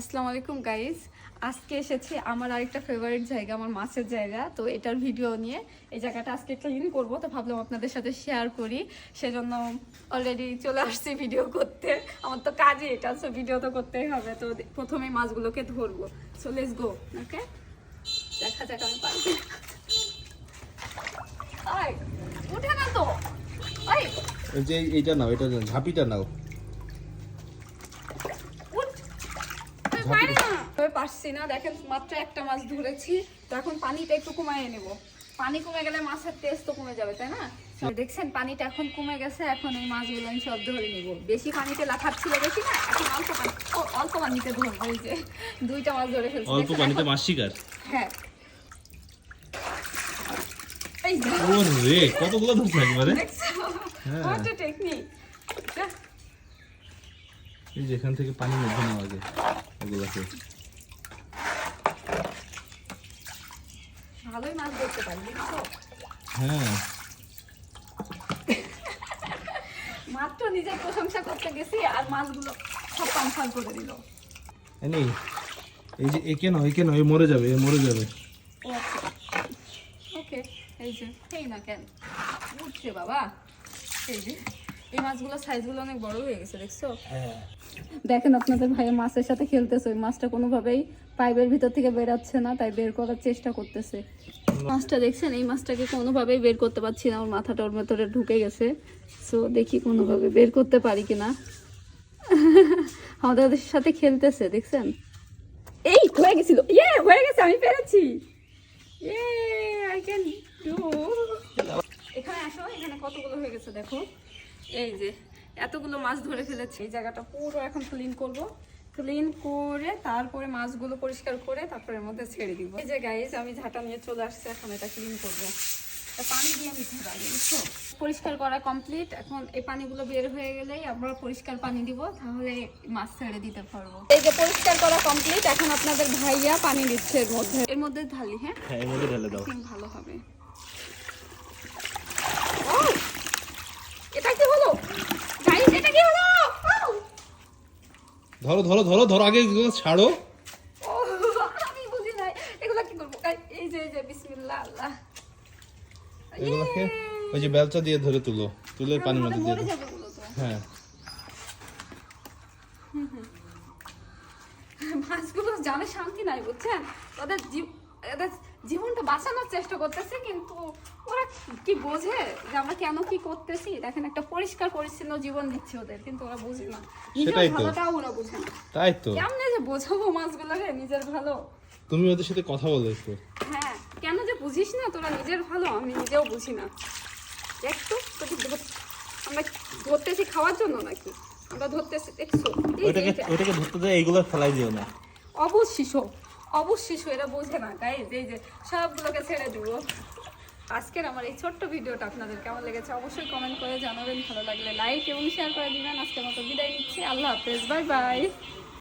আসসালামু আলাইকুম গাইজ আজকে এসেছি আমার আরেকটা ফেভারিট জায়গা আমার মাছের জায়গা। তো এটার ভিডিও নিয়ে এই জায়গাটা আজকে ক্লিন করব। তো ভাবলাম আপনাদের সাথে শেয়ার করি। সেজন্য অলরেডি চলে আসছি ভিডিও করতে। আমার তো কাজই এটা সো ভিডিও তো করতেই হবে। তো প্রথমে মাছগুলোকে ধরবো। সো লেটস গো ওকে দেখা যাক আমি পারি কিনা। আয়, উঠে না তো। এই যে এইটা নাও এটা ঝাঁপিটা নাও উঠ! আমি পারি না। তবে পারছি না। দেখেন মাত্র একটা মাছ ধরেছি। তো এখন পানিটা একটু কমায় নেব। পানি কমে গেলে মাছের টেস্ট তো কমে যাবে তাই না? দেখছেন পানিটা এখন কমে গেছে। এখন এই মাছগুলো আমি সব ধরে নিব। বেশি পানিতে লাফাচ্ছিল বেশি না এখন অল্প পানি ও, অল্প পানিতে ধরবো এই যে। দুইটা মাছ ধরে ফেলছি। অল্প পানিতে মাছ শিকার? হ্যাঁ। এই যে। ও রে কতগুলো ধরছে একবারে? হ্যাঁ। হোয়াট টেকনিক এই যে এখান থেকে পানি মধ্যে নেওয়া যায় ওগুলোকে ভালোই মাছ ধরতে পারি হ্যাঁ। মাত্র নিজের প্রশংসা করতে গেছি আর মাছগুলো সব পানফাল করে দিল। এই এই যে একে নয় এ মরে যাবে এ মরে যাবে। ও আচ্ছা। ওকে এই যে এই না কেন উঠছে বাবা। এই যে। এই মাছগুলো সাইজগুলো অনেক বড় হয়ে গেছে দেখছ? হ্যাঁ। দেখেন আপনাদের ভাইয়া মাছের সাথে খেলতেছে ওই মাছটা কোনোভাবেই পাইপের ভিতর থেকে বেরাচ্ছে না তাই বের করার চেষ্টা করতেছে। মাছটা দেখছেন এই মাছটাকে কোনোভাবেই বের করতে পারছি না ওর মাথাটা ওর ভেতরে ঢুকে গেছে। সো দেখি কোনোভাবে বের করতে পারি কিনা। আমাদের সাথে খেলতেছে দেখছেন? এই হয়ে গেছিল। ইয়ে হয়ে গেছে আমি পেরেছি। ইয়ে আই ক্যান ডু এখানে আসো এখানে কতগুলো হয়ে গেছে দেখো। এই যে এতগুলো মাছ ধরে ফেলেছি। এই জায়গাটা পুরো এখন ক্লিন করব। ক্লিন করে তারপরে মাছগুলো পরিষ্কার করে তারপরে মধ্যে ছেড়ে দিব। এই যে গাইজ আমি ঝাঁটা নিয়ে চলে আসছি এখন এটা ক্লিন করব। পানি দিয়ে নিতে হবে বুঝছ? পরিষ্কার করা কমপ্লিট এখন এই পানিগুলো বের হয়ে গেলেই আমরা পরিষ্কার পানি দিব তাহলে মাছ ছেড়ে দিতে পারব। এই যে পরিষ্কার করা কমপ্লিট এখন আপনাদের ভাইয়া পানি দিচ্ছে এর মধ্যে। এর মধ্যে ঢালি হ্যাঁ? হ্যাঁ এর মধ্যে ঢেলে দাও। ভালো হবে ও এটা কি হলো গাইস এটা কি হলো আউ! ধরো ধরো ধরো ধরো আগে ছাড়ো। আমি বুঝি নাই এগুলা কি করব? এই যে এই যে বিসমিল্লাহ আল্লাহ। এগুলোকে ইয়ে! ওই যে বেলচা দিয়ে ধরে তুলো তুলে পানির আমাদের মধ্যে দিয়ে। হ্যাঁ। মাছগুলো জানে শান্তি নাই বুঝছেন? ওদের জীব জীবনটা বাঁচানোর চেষ্টা করতেছে কিন্তু ওরা কি বোঝে যে আমরা কেন কি করতেছি? দেখেন একটা পরিষ্কার পরিচ্ছন্ন জীবন দিচ্ছে ওদের কিন্তু ওরা বুঝে না। নিজের সেটাই তো। ভালোটাও ওরা বুঝে না। তাই তো। কেমনে যে বোঝাবো মাছগুলোকে নিজের ভালো? তুমি ওদের সাথে কথা বলো একটু। হ্যাঁ কেন যে বুঝিস না তোরা নিজের ভালো আমি নিজেও বুঝি না। একটু তোকে আমরা ধরতেছি খাওয়ার জন্য নাকি? আমরা ধরতেছি দেখছ? ওইটাকে ওইটাকে ধরতে এইগুলো ফেলাই দিও না। অবুঝ শিশু এরা বোঝে না তাই এই যে সবগুলোকে ছেড়ে দেবো। আজকের আমার এই ছোট্ট ভিডিওটা আপনাদের কেমন লেগেছে অবশ্যই কমেন্ট করে জানাবেন। ভালো লাগলে লাইক এবং শেয়ার করে দিবেন। আজকের মতো বিদায় নিচ্ছি। আল্লাহ হাফেজ। Bye bye